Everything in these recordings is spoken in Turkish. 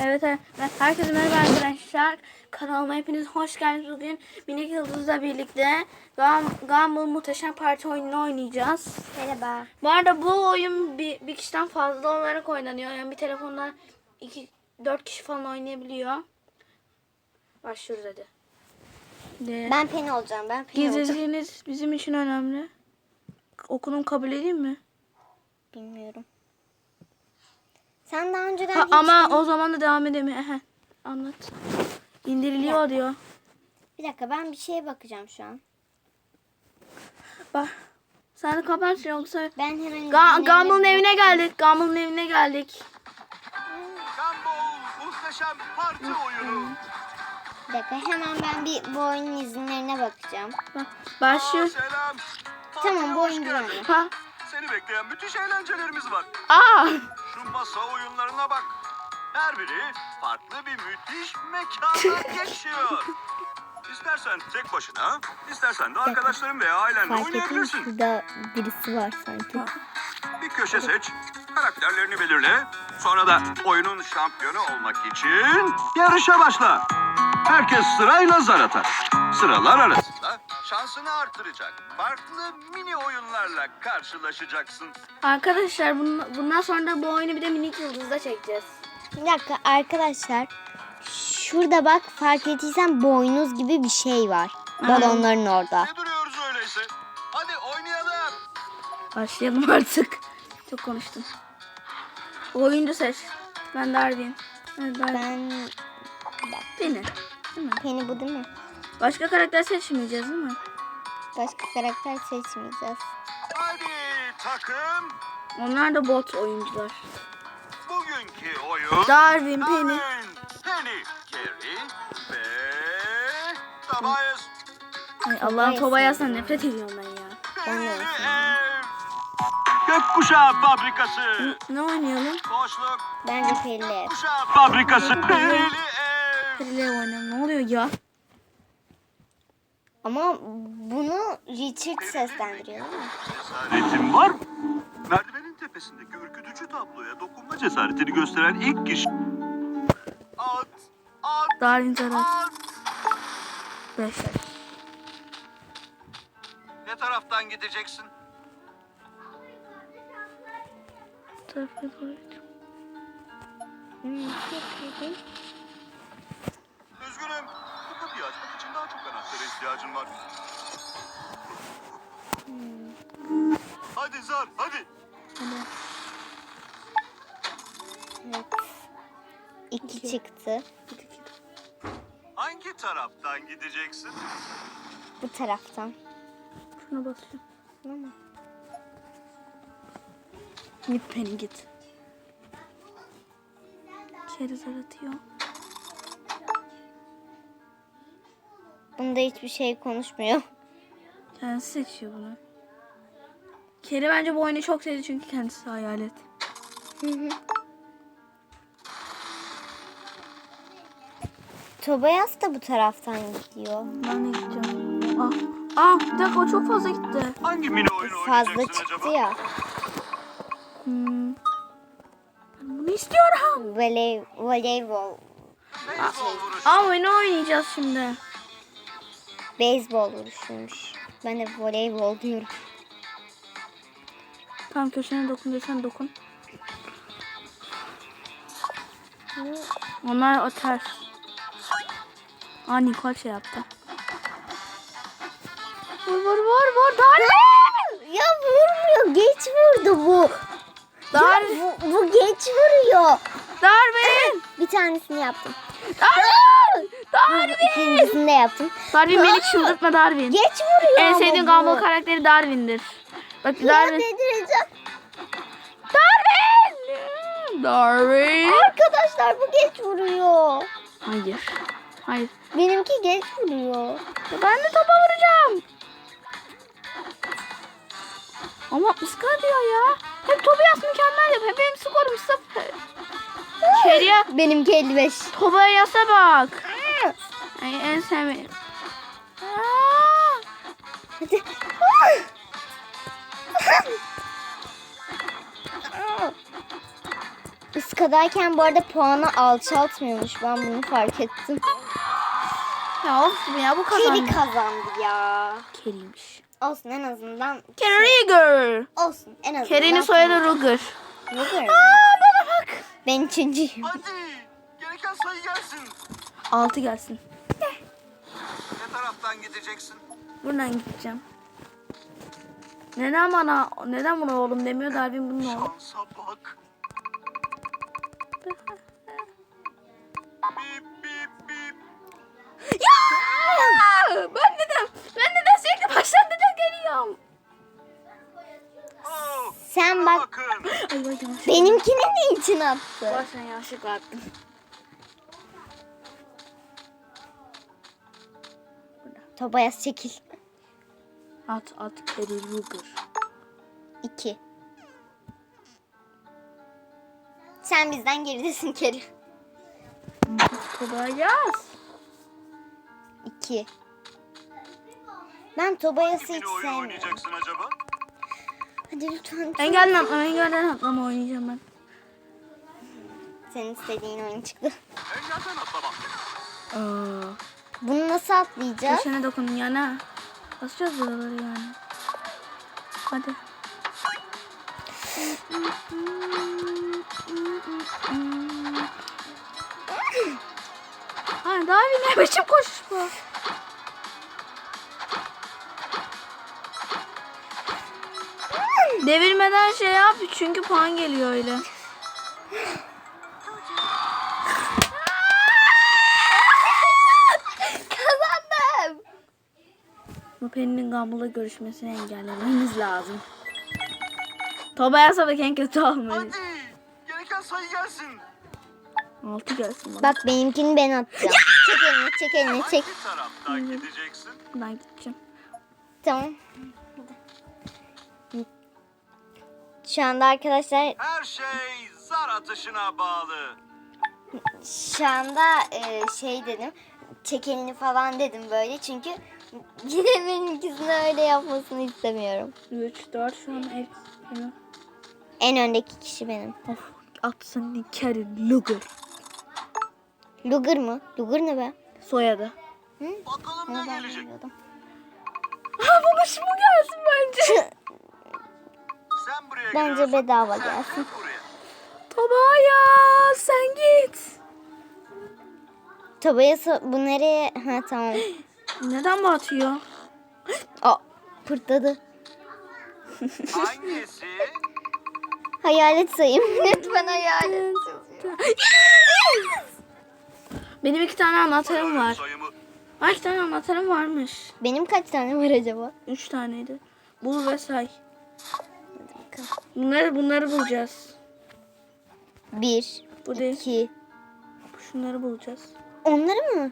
Evet, evet. Herkese merhaba arkadaşlar. Kanalıma hepiniz hoş geldiniz. Bugün Minik Yıldız'la birlikte Gum- Gumball Muhteşem Parti oyununu oynayacağız. Merhaba. Bu arada bu oyun bir, bir kişiden fazla olarak oynanıyor. Yani bir telefondan iki, dört kişi falan oynayabiliyor. Başlıyoruz hadi. De, Ben Penny olacağım. Ben Penny olacağım. Gizliliğiniz bizim için önemli. Okulum kabul edeyim mi? Bilmiyorum. Sen daha önceden Ha, hiç ama o zaman da devam edemiyor. Ehe, Anlat. İndiriliyor diyor. Bir dakika ben bir şeye bakacağım şu an. Bak. Sen de kapat yoksa. Ben hemen... Ga Gumball'ın evine geldik. Gumball'ın evine geldik. Gumball muhteşem parti oyunu. Bir dakika hemen ben bir bu oyunun izinlerine bakacağım. Bak, Başlıyor. Selam. Tamam bu oyun güvenli. Ha. Seni bekleyen müthiş eğlencelerimiz var. Aa. Şu masa oyunlarına bak. Her biri farklı bir müthiş mekandan geçiyor. İstersen tek başına, istersen de arkadaşların veya ailenle Fark ettim oynayabilirsin. şurada birisi var sanki. Bir köşe seç, karakterlerini belirle. Sonra da oyunun şampiyonu olmak için yarışa başla. Herkes sırayla zar atar. Sıralar arasında şansını artıracak farklı mini oyunlarla karşılaşacaksın. Arkadaşlar bun- bundan sonra da bu oyunu bir de minik yıldızda çekeceğiz. Bir dakika arkadaşlar. Şurada bak fark ettiysen boynuz gibi bir şey var. Balonların orada. Ne duruyoruz öyleyse? Hadi oynayalım. Başlayalım artık. Çok konuştum. Oyuncu seç. Ben Darwin. Evet, Darwin. Ben... Beni. Değil mi? Penny bu değil mi? Başka karakter seçmeyeceğiz değil mi? Başka karakter seçmeyeceğiz. Hadi takım. Onlar da bot oyuncular. Bugünkü oyun... Darwin, Penny. Penny, Carrie ve... Tobias. Ay Allah'ım Tobias'tan nefret ediyorum ben ya. Ben de. Gökkuşağı fabrikası. Ne oynayalım? Boşluk. Bence Pelin. Kuşağı fabrikası. Perili ev. Perile oynayalım. Ne oluyor ya? Ama bunu Richard seslendiriyor değil mi? Cesaretin var mı? Merdivenin tepesindeki ürkütücü tabloya dokunma cesaretini gösteren ilk kişi. At, at, Darwin Zarat. at. 5 Ne taraftan gideceksin? tarafa doğru git. Üzgünüm. Kapıyı açmak için daha çok anahtara ihtiyacın var. Hadi Zar, hadi. Evet. İki çıktı. Hangi taraftan gideceksin? Bu taraftan. Şuna basıyorum. Tamam mı? Git Penny git. Keri atıyor. Bunda hiçbir şey konuşmuyor. Kendisi seçiyor bunu. Keri bence bu oyunu çok sevdi çünkü kendisi hayalet. Tobias da bu taraftan gidiyor. Ben de gideceğim. Ah, ah bir dakika o çok fazla gitti. Hangi mini oyunu Fazla oynayacaksın çıktı acaba? ya. Hmm. Ben bunu istiyorum. Voley, voleybol, Beyzbol vuruşu. Aa oyunu oynayacağız şimdi. Beyzbol vuruşuymuş. Ben de voleybol diyorum. Tam köşene dokun desen dokun. Onlar ters. Aa Nicole şey yaptı. Vur vur vur vur Darwin! Ya vurmuyor. Geç vurdu bu. Darwin! Ya bu, bu geç vuruyor. Darwin! Bir tanesini yaptım. Darwin! Darwin! İkincisini de yaptım. Darwin beni çıldırtma Darwin. Geç vuruyor En bu. Gumball karakteri Darwin'dir. Bak Darwin. Darwin! Darwin! Arkadaşlar bu geç vuruyor. Hayır. Hayır. Benimki geç vuruyor. Ben de topa vuracağım. Ama ıska diyor ya. Hep Tobias mükemmel yapıyor. Hep benim skorum sıfır. Keriye Benimki 55. Tobias'a bak. Ay, en sevdiğim. Aa! Hadi. Iska dakikadayken bu arada puanı alçaltmıyormuş. Ben bunu fark ettim. Ya olsun ya bu Keri kazandı. kazandı ya. Keriymiş. Olsun en azından. Kerry Ruger. Olsun en azından. Kerry'nin soyadı Ruger. Ruger. bana bak. Ben üçüncüyüm. Hadi gereken sayı gelsin. 6 gelsin. Taraftan gideceksin? Buradan gideceğim. Neden bana neden buna oğlum demiyor da abim bunun oğlum. Şansa bak. Bip bip bip. Ya! Ben neden ben neden sürekli baştan neden geliyorum? Oh, Sen bak bakın. Ay bak yanlış. benimkini ne için attı? Bak sen yanlışlıkla attın. Tobias çekil. At at Kerry Ruger. İki. Sen bizden geridesin Keri. Tobias. İki. Ben Tobias'ı hiç sevmiyorum. oynayacaksın acaba? Hadi lütfen. Engelden atlama engelden atlama oynayacağım ben. Senin istediğin oyun çıktı. Engelden atlamak. Aa, Bunu nasıl atlayacağız? köşene dokun yana. Basacağız buraları yani. Hadi. Ay daha bir ne biçim koşuş bu? Devirmeden şey yap çünkü puan geliyor öyle. Kazandım. Bu Penny'nin Gumball'la görüşmesini engellememiz lazım. Tobias'a bak en kötü olmuş. Hadi gereken sayı gelsin. 6 gelsin bana. Bak benimkini ben atacağım. çek elini çek elini çek. Hangi taraftan gideceksin? Ben gideceğim. Tamam. Şu anda arkadaşlar Her şey zar atışına bağlı. şu anda e, şey dedim. Çek elini falan dedim böyle çünkü yine benimkisini öyle yapmasını istemiyorum. 3, 4 şu an ev. En öndeki kişi benim. Of atsın Kerry Luger. Luger mı? Luger ne be? Soyadı. Hı? Bakalım ne gelecek. bilmiyordum. Ha baba şu bu gelsin bence. Sen buraya Bence giriyorsun, bedava sen gelsin. buraya. Tobias sen git. Tobias bu nereye? Ha tamam. Neden batıyor? Aa, pırtladı. Hangisi? Hayalet sayayım. Lütfen hayalet. Benim iki tane anahtarım var. Ha iki tane anahtarım varmış. Benim kaç tane var acaba? Üç taneydi. Bul ve say. Bunları bunları bulacağız. Bir, Bu değil. iki. Şunları bulacağız. Onları mı?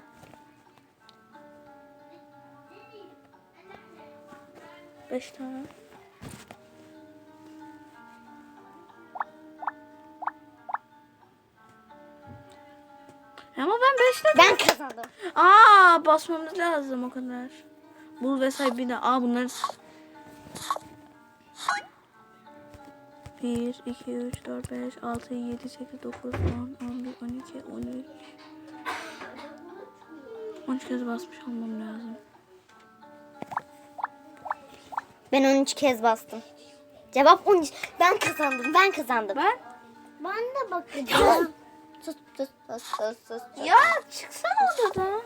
Beş tane. Ama ben beş dedim. Ben kazandım. Aa basmamız lazım o kadar. Bul ve say bir de. Aa bunları... 1, 2, 3, 4, 5, 6, 7, 8, 9, 10, 11, 12, 13. 13 kez basmış olmam lazım. Ben 13 kez bastım. Cevap 13. Ben kazandım. Ben kazandım. Ben? Ben de bakacağım. sus sus sus sus sus. Ya çıksana odadan.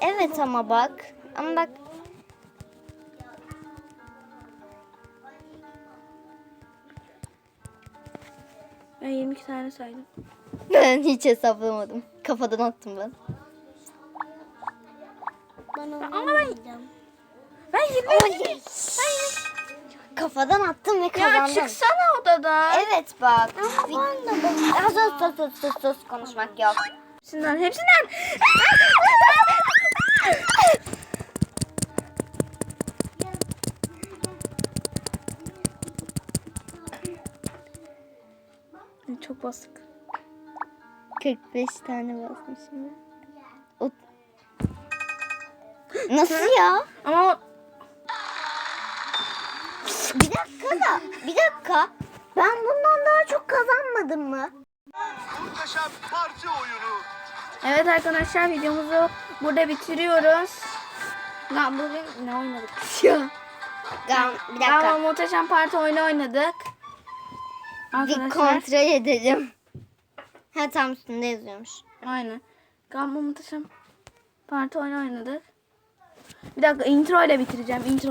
Evet ama bak. Ama bak. Ben 22 tane saydım. Ben hiç hesaplamadım. Kafadan attım ben. Ama ben... Ben 20... Kafadan attım ve Ya kazandım. çıksana odadan. Evet bak. Ya sus sus sus sus sus konuşmak yok. Hepsinden, hepsinden. Çok bastık. 45 tane basmışım. ben. Nasıl ya? Ama o- Bir dakika da. Bir dakika. Ben bundan daha çok kazanmadım mı? muhteşem parti oyunu. Evet arkadaşlar videomuzu burada bitiriyoruz. Lan bugün ne oynadık ya? Gam, bir dakika. muhteşem parti oyunu oynadık. Bir Arkadaşlar. kontrol edelim. Ha tam üstünde yazıyormuş. Aynen. Galiba muhteşem parti oyunu oynadık. Bir dakika intro ile bitireceğim. Intro